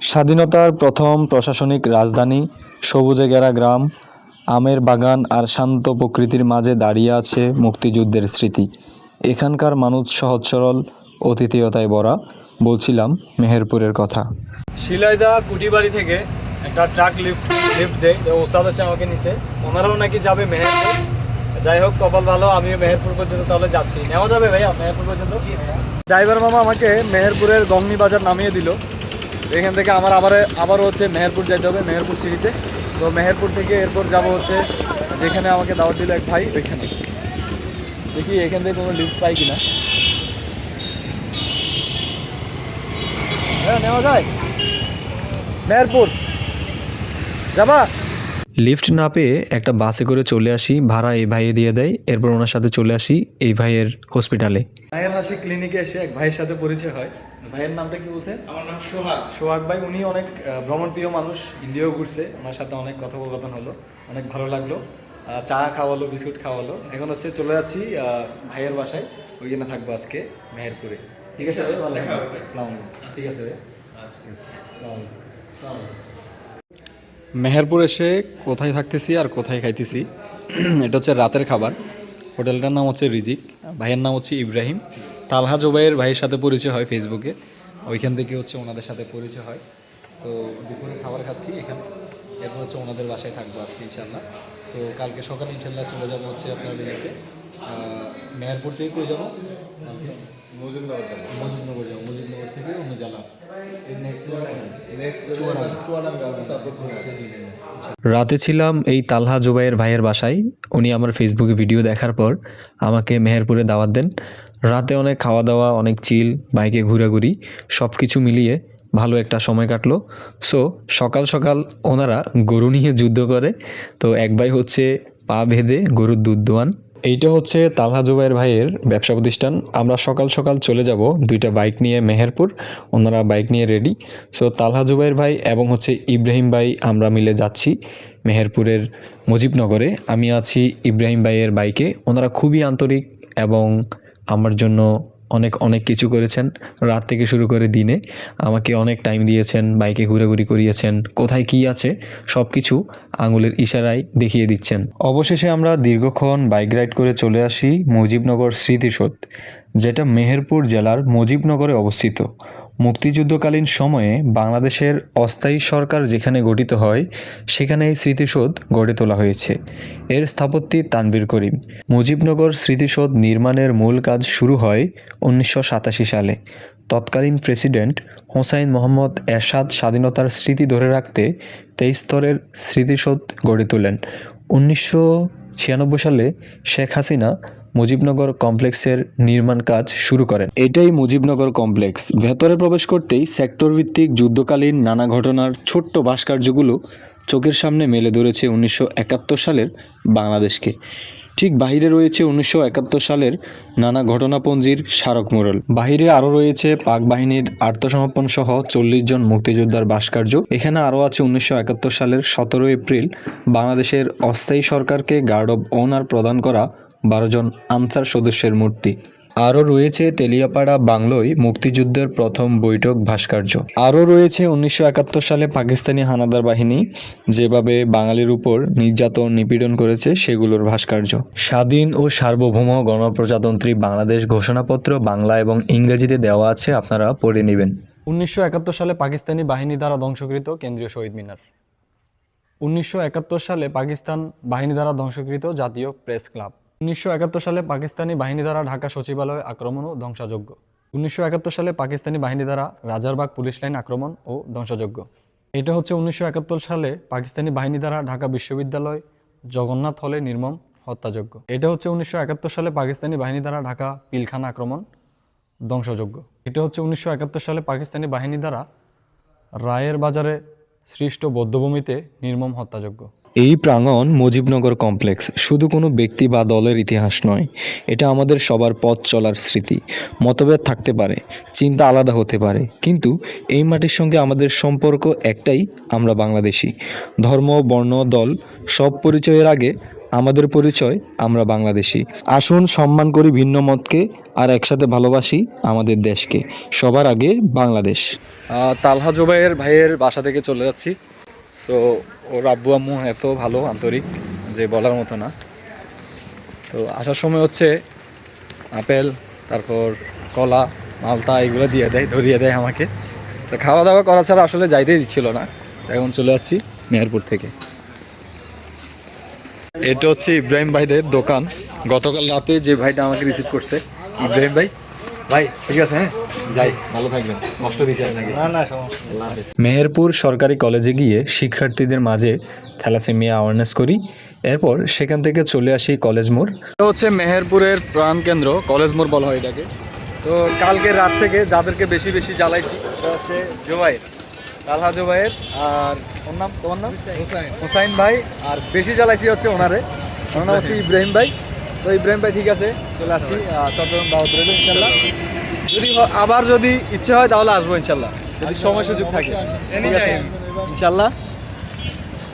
স্বাধীনতার প্রথম প্রশাসনিক রাজধানী সবুজে গেরা গ্রাম আমের বাগান আর শান্ত প্রকৃতির মাঝে দাঁড়িয়ে আছে মুক্তিযুদ্ধের স্মৃতি। এখানকার মানুষ সহজ সরল অতিথিয়তায় ভরা বলছিলাম মেহেরপুরের কথা। শিলাইদা কুটিবাড়ি থেকে একটা ট্রাক লিফট লিফট দেয়। ওস্তাদ হচ্ছে আমাকে নিচে ওনারাও নাকি যাবে মেহেরপুর। যাই হোক কপাল ভালো আমিও মেহেরপুর পর্যন্ত তাহলে যাচ্ছি। নেওয়া যাবে ভাইয়া মেহেরপুর পর্যন্ত? ড্রাইভার মামা আমাকে মেহেরপুরের গংনি বাজার নামিয়ে দিল। এখান থেকে আমার আবার আবারও হচ্ছে মেহেরপুর যেতে হবে মেহেরপুর সিটিতে। তো মেহেরপুর থেকে এরপর যাব হচ্ছে যেখানে আমাকে দাওয়াত দিল এক ভাই ওইখানে। দেখি এখান থেকে কোনো লিফট পাই কিনা। হ্যাঁ নেওয়া যায়। মেহেরপুর। যাবা? লিফট না পেয়ে একটা বাসে করে চলে আসি ভাড়া এই ভাইয়ে দিয়ে দেয় এরপর ওনার সাথে চলে আসি এই ভাইয়ের হসপিটালে মায়ের হাসি ক্লিনিকে এসে এক ভাইয়ের সাথে পরিচয় হয়। ভাইয়ের নামটা কি বলছেন? আমার নাম সোহাগ। সোহাগ ভাই উনি অনেক ভ্রমণপ্রিয় মানুষ ইন্ডিয়াও ঘুরছে। ওনার সাথে অনেক কথোপকথন হলো অনেক ভালো লাগল। চা খাওয়ালো বিস্কুট খাওয়ালো। এখন হচ্ছে চলে যাচ্ছি ভাইয়ের বাসায়। ওইখানে থাকব আজকে মেহেরপুরে। ঠিক আছে ভাই? ভালো আলাইকুম। ঠিক আছে ভাই। মেহেরপুর এসে কোথায় থাকতেছি আর কোথায় খাইতেছি? এটা হচ্ছে রাতের খাবার। হোটেলটার নাম হচ্ছে রিজিক। ভাইয়ের নাম হচ্ছে ইব্রাহিম। তালহা জোবাইয়ের ভাইয়ের সাথে পরিচয় হয় ফেসবুকে ওইখান থেকে হচ্ছে ওনাদের সাথে পরিচয় হয়। তো দুপুরে খাবার খাচ্ছি এখানে। এরপর হচ্ছে ওনাদের বাসায় থাকব আজকে ইনশাল্লাহ তো কালকে সকালে ইনশাল্লাহ চলে যাব হচ্ছে আপনার ইয়েতে মেহেরপুর থেকে কই যাব? কালকে? যাব। মজিদনগর যাব। মজিদনগর থেকে অন্য রাতে ছিলাম এই তালহা জুবাইয়ের ভাইয়ের বাসায়। উনি আমার ফেসবুকে ভিডিও দেখার পর আমাকে মেহেরপুরে দাওয়াত দেন। রাতে অনেক খাওয়া দাওয়া অনেক চিল বাইকে ঘোরাঘুরি সব কিছু মিলিয়ে ভালো একটা সময় কাটলো। সো সকাল সকাল ওনারা গরু নিয়ে যুদ্ধ করে। তো এক ভাই হচ্ছে পা ভেদে গরুর দুধ দোয়ান। এইটা হচ্ছে তালহা জুবাইয়ের ভাইয়ের ব্যবসা প্রতিষ্ঠান। আমরা সকাল সকাল চলে যাব দুইটা বাইক নিয়ে মেহেরপুর। ওনারা বাইক নিয়ে রেডি সো তালহা জুবাইয়ের ভাই এবং হচ্ছে ইব্রাহিম ভাই, আমরা মিলে যাচ্ছি মেহেরপুরের মুজিবনগরে। আমি আছি ইব্রাহিম ভাইয়ের বাইকে। ওনারা খুবই আন্তরিক এবং আমার জন্য অনেক অনেক কিছু করেছেন। রাত থেকে শুরু করে দিনে আমাকে অনেক টাইম দিয়েছেন, বাইকে ঘুরেঘুরি করিয়েছেন, কোথায় কি আছে সব কিছু আঙুলের ইশারায় দেখিয়ে দিচ্ছেন। অবশেষে আমরা দীর্ঘক্ষণ বাইক রাইড করে চলে আসি মুজিবনগর স্মৃতিসৌধ, যেটা মেহেরপুর জেলার মুজিবনগরে অবস্থিত। মুক্তিযুদ্ধকালীন সময়ে বাংলাদেশের অস্থায়ী সরকার যেখানে গঠিত হয়, সেখানে এই স্মৃতিসৌধ গড়ে তোলা হয়েছে। এর স্থাপত্যি তানভীর করিম। মুজিবনগর স্মৃতিসৌধ নির্মাণের মূল কাজ শুরু হয় উনিশশো সাতাশি সালে। তৎকালীন প্রেসিডেন্ট হোসাইন মোহাম্মদ এরশাদ স্বাধীনতার স্মৃতি ধরে রাখতে তেইশ স্তরের স্মৃতিসৌধ গড়ে তোলেন। উনিশশো ছিয়ানব্বই সালে শেখ হাসিনা মুজিবনগর কমপ্লেক্সের নির্মাণ কাজ শুরু করেন। এটাই মুজিবনগর কমপ্লেক্স। ভেতরে প্রবেশ করতেই সেক্টর ভিত্তিক যুদ্ধকালীন নানা ঘটনার ছোট্ট ভাস্কর্যগুলো চোখের সামনে মেলে ধরেছে উনিশশো একাত্তর সালের বাংলাদেশকে। ঠিক বাহিরে রয়েছে উনিশশো একাত্তর সালের নানা ঘটনাপঞ্জির স্মারক মোড়ল। বাহিরে আরও রয়েছে পাক বাহিনীর আত্মসমর্পণ সহ চল্লিশ জন মুক্তিযোদ্ধার ভাস্কর্য। এখানে আরও আছে উনিশশো একাত্তর সালের সতেরো এপ্রিল বাংলাদেশের অস্থায়ী সরকারকে গার্ড অব অনার প্রদান করা বারো জন আনসার সদস্যের মূর্তি। আরও রয়েছে তেলিয়াপাড়া বাংলোয় মুক্তিযুদ্ধের প্রথম বৈঠক ভাস্কর্য। আরও রয়েছে উনিশশো একাত্তর সালে পাকিস্তানি হানাদার বাহিনী যেভাবে বাঙালির উপর নির্যাতন নিপীড়ন করেছে, সেগুলোর ভাস্কর্য। স্বাধীন ও সার্বভৌম গণপ্রজাতন্ত্রী বাংলাদেশ ঘোষণাপত্র বাংলা এবং ইংরেজিতে দেওয়া আছে, আপনারা পড়ে নেবেন। উনিশশো একাত্তর সালে পাকিস্তানি বাহিনী দ্বারা ধ্বংসকৃত কেন্দ্রীয় শহীদ মিনার। উনিশশো একাত্তর সালে পাকিস্তান বাহিনী দ্বারা ধ্বংসকৃত জাতীয় প্রেস ক্লাব। উনিশশো একাত্তর সালে পাকিস্তানি বাহিনী দ্বারা ঢাকা সচিবালয় আক্রমণ ও ধ্বংসযোগ্য উনিশশো একাত্তর সালে পাকিস্তানি বাহিনী দ্বারা রাজারবাগ পুলিশ লাইন আক্রমণ ও ধ্বংসযোগ্য এটা হচ্ছে উনিশশো একাত্তর সালে পাকিস্তানি বাহিনী দ্বারা ঢাকা বিশ্ববিদ্যালয় জগন্নাথ হলে নির্মম হত্যাযোগ্য এটা হচ্ছে উনিশশো একাত্তর সালে পাকিস্তানি বাহিনী দ্বারা ঢাকা পিলখানা আক্রমণ ধ্বংসযোগ্য এটা হচ্ছে উনিশশো একাত্তর সালে পাকিস্তানি বাহিনী দ্বারা রায়ের বাজারে সৃষ্ট বৌদ্ধভূমিতে নির্মম হত্যাযোগ্য এই প্রাঙ্গণ মুজিবনগর কমপ্লেক্স, শুধু কোনো ব্যক্তি বা দলের ইতিহাস নয়, এটা আমাদের সবার পথ চলার স্মৃতি। মতভেদ থাকতে পারে, চিন্তা আলাদা হতে পারে, কিন্তু এই মাটির সঙ্গে আমাদের সম্পর্ক একটাই, আমরা বাংলাদেশি। ধর্ম, বর্ণ, দল, সব পরিচয়ের আগে আমাদের পরিচয়, আমরা বাংলাদেশি। আসুন সম্মান করি ভিন্ন মতকে, আর একসাথে ভালোবাসি আমাদের দেশকে। সবার আগে বাংলাদেশ। তালহা জুবাইয়ের ভাইয়ের বাসা থেকে চলে যাচ্ছি। তো ওর আব্বু আম্মু এত ভালো আন্তরিক যে বলার মতো না। তো আসার সময় হচ্ছে আপেল, তারপর কলা, মালতা এগুলো দিয়ে দেয়, ধরিয়ে দেয় আমাকে। তো খাওয়া দাওয়া করা ছাড়া আসলে যাইতেই দিচ্ছিল না। এখন চলে যাচ্ছি মেহেরপুর থেকে। এটা হচ্ছে ইব্রাহিম ভাইদের দোকান। গতকাল রাতে যে ভাইটা আমাকে রিসিভ করছে, ইব্রাহিম ভাই ভাই ঠিক আছে হ্যাঁ? যাই ভালো থাকবেন। কষ্ট দিচ্ছি আপনাকে। না না আল্লাহ মেহেরপুর সরকারি কলেজে গিয়ে শিক্ষার্থীদের মাঝে থ্যালাসেমিয়া অ্যাওয়ারনেস করি। এরপর সেখান থেকে চলে আসি কলেজ মোড়। এটা হচ্ছে মেহেরপুরের প্রাণ কেন্দ্র কলেজ মোড় বলা হয় এটাকে। তো কালকে রাত থেকে যাদেরকে বেশি বেশি জ্বালাইছি সেটা হচ্ছে জোবাইর তালহা জোবাইর আর ওর নাম তোমার নাম? হোসাইন। হোসাইন ভাই। আর বেশি জ্বালাইছি হচ্ছে ওনারে। ওনার নাম হচ্ছে ইব্রাহিম ভাই। তো ইব্রাহিম ভাই ঠিক আছে চলে আসছি চট্টগ্রাম দাওয়াত রইল ইনশাল্লাহ যদি আবার যদি ইচ্ছে হয় তাহলে আসব ইনশাল্লাহ যদি সময় সুযোগ থাকে। ঠিক আছে ইনশাল্লাহ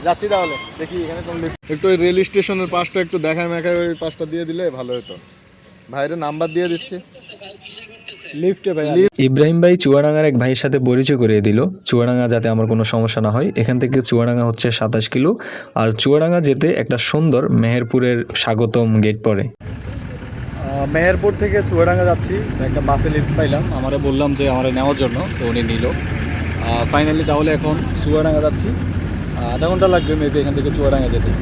যাচ্ছি তাহলে দেখি এখানে একটু ওই রেল স্টেশনের পাশটা একটু দেখায় মেখায় ওই পাশটা দিয়ে দিলে ভালো হতো। ভাইরে নাম্বার দিয়ে দিচ্ছে। লিফটে ভাই ইব্রাহিম ভাই চুয়াডাঙ্গার এক ভাইয়ের সাথে পরিচয় করিয়ে দিল। চুয়াডাঙ্গা যাতে আমার কোনো সমস্যা না হয় এখান থেকে চুয়াডাঙ্গা হচ্ছে সাতাশ কিলো। আর চুয়াডাঙ্গা যেতে একটা সুন্দর মেহেরপুরের স্বাগতম গেট পড়ে। মেহেরপুর থেকে চুয়াডাঙ্গা যাচ্ছি। একটা বাসে লিফট পাইলাম। আমারে বললাম যে আমারে নেওয়ার জন্য তো উনি নিল। ফাইনালি তাহলে এখন চুয়াডাঙ্গা যাচ্ছি। আধা ঘণ্টা লাগবে মেবি এখান থেকে চুয়াডাঙ্গা যেতে।